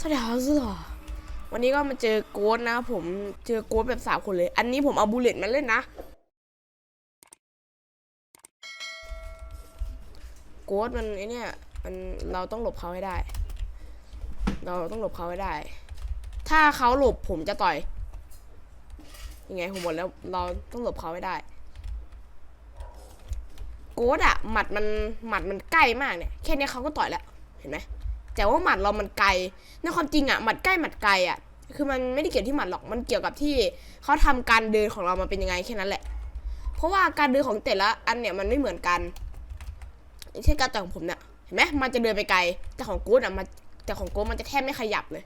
สวัสดีครับสุดหล่อวันนี้ก็มาเจอโกดนะ ผมเจอโกดแบบสามคนเลย อันนี้ผมเอาบูเลตมาเล่นนะ โกดมันไอเนี่ยมันเราต้องหลบเขาให้ได้ เราต้องหลบเขาให้ได้ ถ้าเขาหลบผมจะต่อย ยังไงผมหมดแล้วเราต้องหลบเขาให้ได้ โกดอะหมัดมันหมัดมันใกล้มากเนี่ยแค่นี้เขาก็ต่อยแล้ว เห็นไหม แต่ว่าหมัดเรามันไกลในความจริงอะหมัดใกล้หมัดไกลอะคือมันไม่ได้เกี่ยวที่หมัดหรอกมันเกี่ยวกับที่เขาทำการเดินของเรามาเป็นยังไงแค่นั้นแหละ เพราะว่าการเดินของแต่ละอันเนี่ยมันไม่เหมือนกันอย่างเช่นการต่อยของผมเนี่ยเห็นไหมมันจะเดินไปไกล แต่ของกู๊ดอะมันแต่ของกู๊ดมันจะแทบไม่ขยับเลย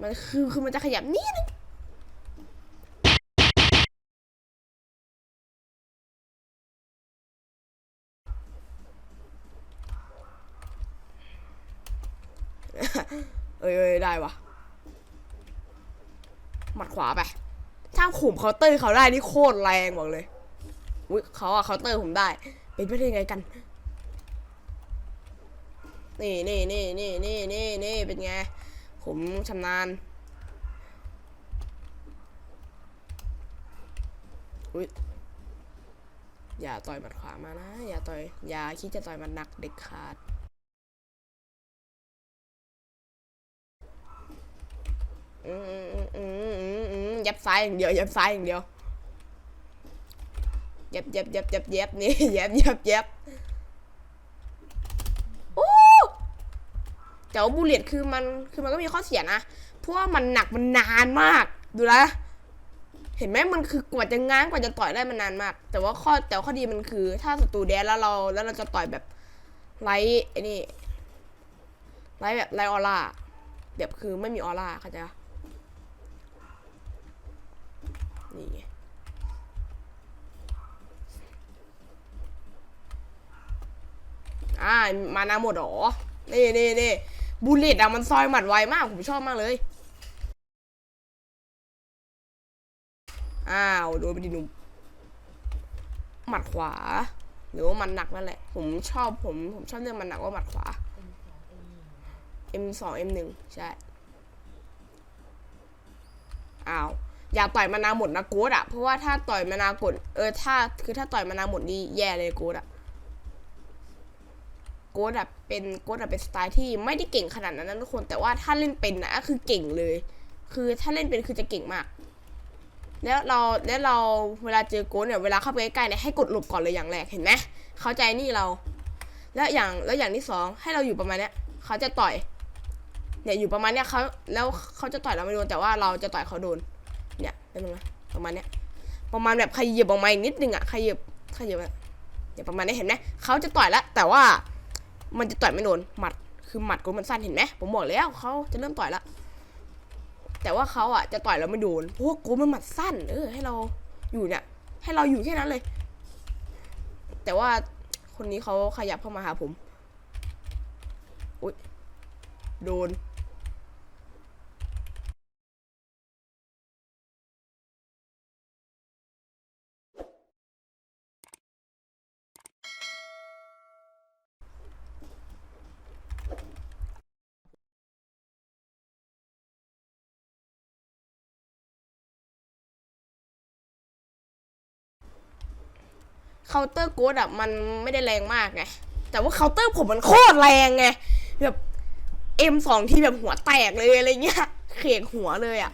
มันคือคือมันจะขยับนิดนึง เอ้ยเอ้ยได้วะหมัดขวาไป ถ้าขุมเคาน์เตอร์เขาได้นี่โคตรแรงบอกเลยอุ้ยเขาอะเคาน์เตอร์ผมได้ เป็นไปได้ไงกัน นี่นี่นี่นี่นี่นี่นี่เป็นไง ผมชำนาญอุ้ยอย่าต่อยหมัดขวามานะ อย่าต่อย อย่าคิดจะต่อยมันหนักเด็กขาด อืมอืมอืมอืมอืม ยับซ้ายอย่างเดียวยับซ้ายอย่างเดียวย็บย็บย็บย็บย็บนี่ย็บย็บย็บโอ้แต่ว่าบูเลตคือมันคือมันก็มีข้อเสียนะเพราะว่ามันหนักมันนานมาก ดูนะเห็นไหมมันคือกว่าจะง้างกว่าจะต่อยได้มันนานมาก แต่ว่าข้อแต่ว่าข้อดีมันคือ ถ้าศัตรูแดนแล้วเราแล้วเราจะต่อยแบบไร้ไอ้นี่ไร้แบบไร้ออร่าแบบคือไม่มีออร่าเข้าใจปะ นี่ไงอ่ามานาหมดหรอ นี่นี่นี่บูลเลตอะมันซอยหมัดไวมาก ผมชอบมากเลย อ้าว โดนไปดิหนุ่มหมัดขวา หรือว่ามันหนักนั่นแหละ ผมชอบผม ผมชอบเรื่องมันหนักว่าหมัดขวา M2 M1 ใช่ อ้าว อย่าต่อยมานาหมดนะโกดอะเพราะว่าถ้าต่อยมานากดเออถ้าคือถ้าต่อยมานาหมดนี่แย่เลยโกดอะโกดอะเป็นโกดอะเป็นสไตล์ที่ไม่ได้เก่งขนาดนั้นนะทุกคนแต่ว่าถ้าเล่นเป็นนะก็คือเก่งเลย คือถ้าเล่นเป็นคือจะเก่งมาก แล้วเราแล้วเราเวลาเจอโกดเนี่ยเวลาเข้าไปใกล้ๆเนี่ยให้กดหลบก่อนเลยอย่างแรกเห็นไหมเข้าใจนี่เรา แล้วอย่างแล้วอย่างที่สองให้เราอยู่ประมาณเนี้ยเขาจะต่อยเนี่ยอยู่ประมาณเนี้ยเขาแล้วเขาจะต่อยเราไม่โดนแต่ว่าเราจะต่อยเขาโดน เป็นไงประมาณเนี้ย ประมาณแบบขยับออกมาอีกนิดนึงอะขยับขยับอะเนี่ยประมาณนี้เห็นไหมเขาจะต่อยแล้วแต่ว่ามันจะต่อยไม่โดนหมัดคือหมัดกูมันสั้นเห็นไหมผมบอกแล้วเขาจะเริ่มต่อยแล้วแต่ว่าเขาอะจะต่อยแล้วไม่โดนเพราะว่ากูมันหมัดสั้น เออให้เราอยู่เนี่ย ให้เราอยู่แค่นั้นเลย แต่ว่าคนนี้เขาขยับเข้ามาหาผม อุ้ยโดน เคาน์เตอร์โกดอะมันไม่ได้แรงมากไง แต่ว่าเคาน์เตอร์ผมมันโคตรแรงไง แบบเอ็มสองที่แบบหัวแตกเลยอะไรเงี้ยเขกหัวเลยอะ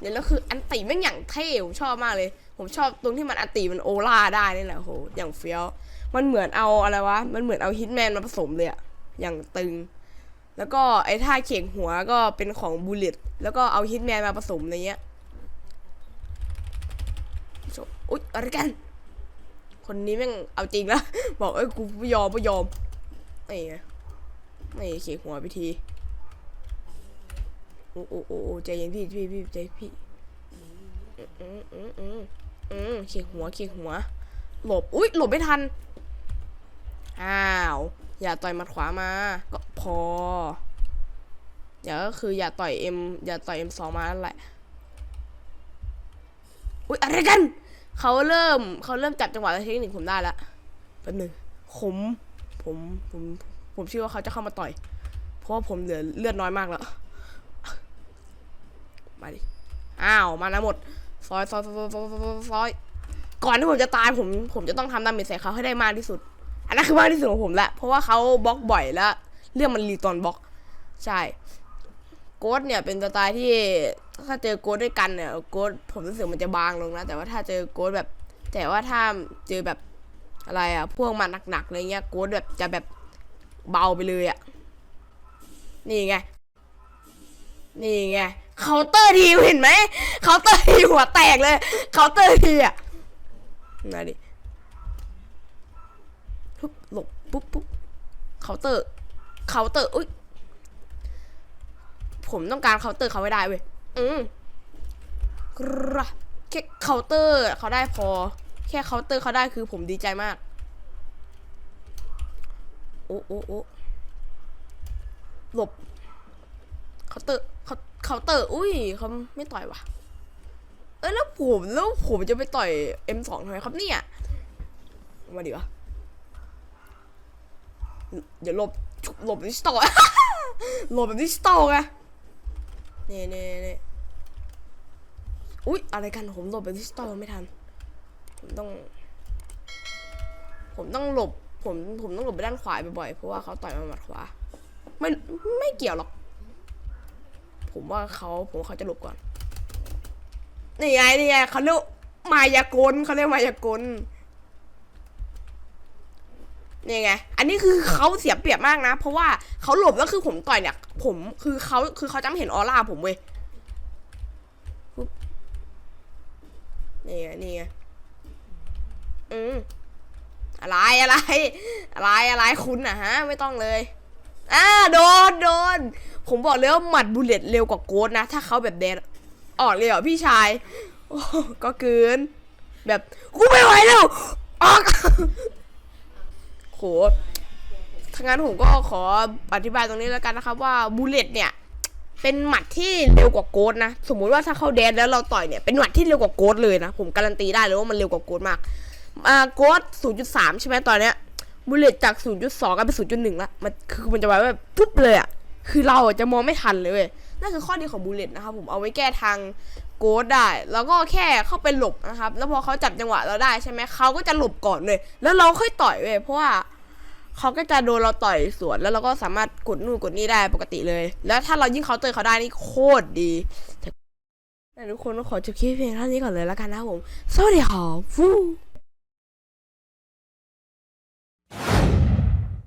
เนี่ยแล้วคืออันติแม่งอย่างเท่ผมชอบมากเลย ผมชอบตรงที่มันอันติมันโอล่าได้นี่แหละโหอย่างเฟี้ยว มันเหมือนเอาอะไรวะ มันเหมือนเอาฮิตแมนมาผสมเลยอะอย่างตึง แล้วก็ไอ้ท่าเข่งหัวก็เป็นของบูลเลตแล้วก็เอาฮิตแมนมาผสมอะไรเงี้ยโอุ๊ยอะไรกัน คนนี้แม่งเอาจริงแล้วบอกเอ้ยกูไม่ยอมไม่ยอมนี่ไงไม่เขียหัวพิธีโอ้โอ้โอ้โอใจเย็นพี่พี่พี่ใจพี่อืมอืมอืมอืมเขียหัวเขียหัว หลบอุ้ยหลบไม่ทันอ้าว อย่าต่อยมัดขวามา ก็พออย่าก็คืออย่าต่อยเอ็มอย่าต่อยเอ็มสองมานั่นแหละอุ้ยอะไรกัน เขาเริ่มเขาเริ่มจับจังหวะเทคนิคผมได้แล้วแป๊บหนึงผมผมผมผมเชื่อว่าเขาจะเข้ามาต่อย เพราะว่าผมเหลือเลือดน้อยมากแล้ว มาดิ อ้าว มานะหมด ซอยซอยซอยซอยซอยซอย ก่อนที่ผมจะตายผม ผมจะต้องทำดาเมจใส่เขาให้ได้มากที่สุด อันนั้นคือมากที่สุดของผมแหละ เพราะว่าเขาบล็อกบ่อยแล้ว เรื่องมันรีตอนบล็อก ใช่ โกดเนี่ยเป็นสไตล์ที่ ถ้าเจอโกดด้วยกันเนี่ยโกดผมรู้สึกมันจะบางลงนะ แต่ว่าถ้าเจอโกดแบบ แต่ว่าถ้าเจอแบบอะไรอะพวกมันหนักๆอะไรเงี้ยโกดแบบจะแบบเบาไปเลยอะนี่ไง นี่ไงเคาน์เตอร์ทีเห็นไหมเคาน์เตอร์ทีหัวแตกเลยเคาน์เตอร์ทีอะมาดิปุ๊บหลบปุ๊บปุ๊บเคาน์เตอร์เคาน์เตอร์อุ้ยผมต้องการเคาน์เตอร์เขาไม่ได้เว้ย อืมกระแค่เคาน์เตอร์เขาได้พอ แค่เคาน์เตอร์เขาได้คือผมดีใจมาก โอ้โอ้โอ้หลบเคาน์เตอร์เขาเคาน์เตอร์ อุ้ยเขาไม่ต่อยว่ะ เอ้แล้วผมแล้วผมจะไปต่อย M2 ทำไมครับเนี่ย มาดิวะเดี๋ยวหลบหลบดิจิตอลหลบแบบดิจิตอลไง นี่นี่นี่อุ๊ย อะไรกัน ผมหลบแบบดิจิตอลไม่ทัน ผมต้อง ผมต้องหลบ ผม ผมต้องหลบไปด้านขวาบ่อยๆ เพราะว่าเขาต่อยมาหมัดขวา ไม่ ไม่เกี่ยวหรอก ผมว่าเขา ผมว่าเขาจะหลบก่อน นี่ไง นี่ไงเขาเรียกมายากลเขาเรียกมายากล นี่ไง อันนี้คือเขาเสียเปรียบมากนะ เพราะว่าเขาหลบแล้วคือผมต่อยเนี่ย ผมคือเขาคือเขาจะไม่เห็นออร่าผมเว้ยนี่ไงนี่ไงอืมอะไรอะไร อะไรอะไรคุณอะฮะ ไม่ต้องเลยอ่าโดนโดน ผมบอกเลยว่าหมัดบุลเลตเร็วกว่าโกดนะ ถ้าเขาแบบแดนออกเลยเหรอพี่ชายก็เกิน แบบกูไม่ไหวแล้วออก หถ้างั้นผมก็ขออธิบายตรงนี้แล้วกันนะครับ ว่าบุลเลตเนี่ย เป็นหมัดที่เร็วกว่าโกดนะ สมมุติว่าถ้าเข้าแดนแล้วเราต่อยเนี่ย เป็นหมัดที่เร็วกว่าโกดเลยนะ ผมการันตีได้เลยว่ามันเร็วกว่าโกดมากอ่าโกด0.3 ใช่ไหมตอนเนี้ยบุลเลตจาก 0.2กลายเป็น0.1ละมันคือมันจะมาแบบปุ๊บเลยอะคือเราจะมองไม่ทันเลยเว้ยนั่นคือข้อดีของบุลเลตนะครับผมเอาไว้แก้ทางโกดได้ แล้วก็แค่เข้าไปหลบนะครับ แล้วพอเขาจับจังหวะเราได้ใช่ไหมเขาก็จะหลบก่อนเลย แล้วเราค่อยต่อยเว้ยเพราะว่า เขาก็จะโดนเราต่อยสวนแล้วเราก็สามารถกดนู่นกดนี่ได้ปกติเลย แล้วถ้าเรายิ่งเคาน์เตอร์เขาได้นี่โคตรดีแต่ทุกคนก็ขอจบคลิปเพียงเท่านี้ก่อนเลยแล้วกันนะผมสวัสดีครับฟู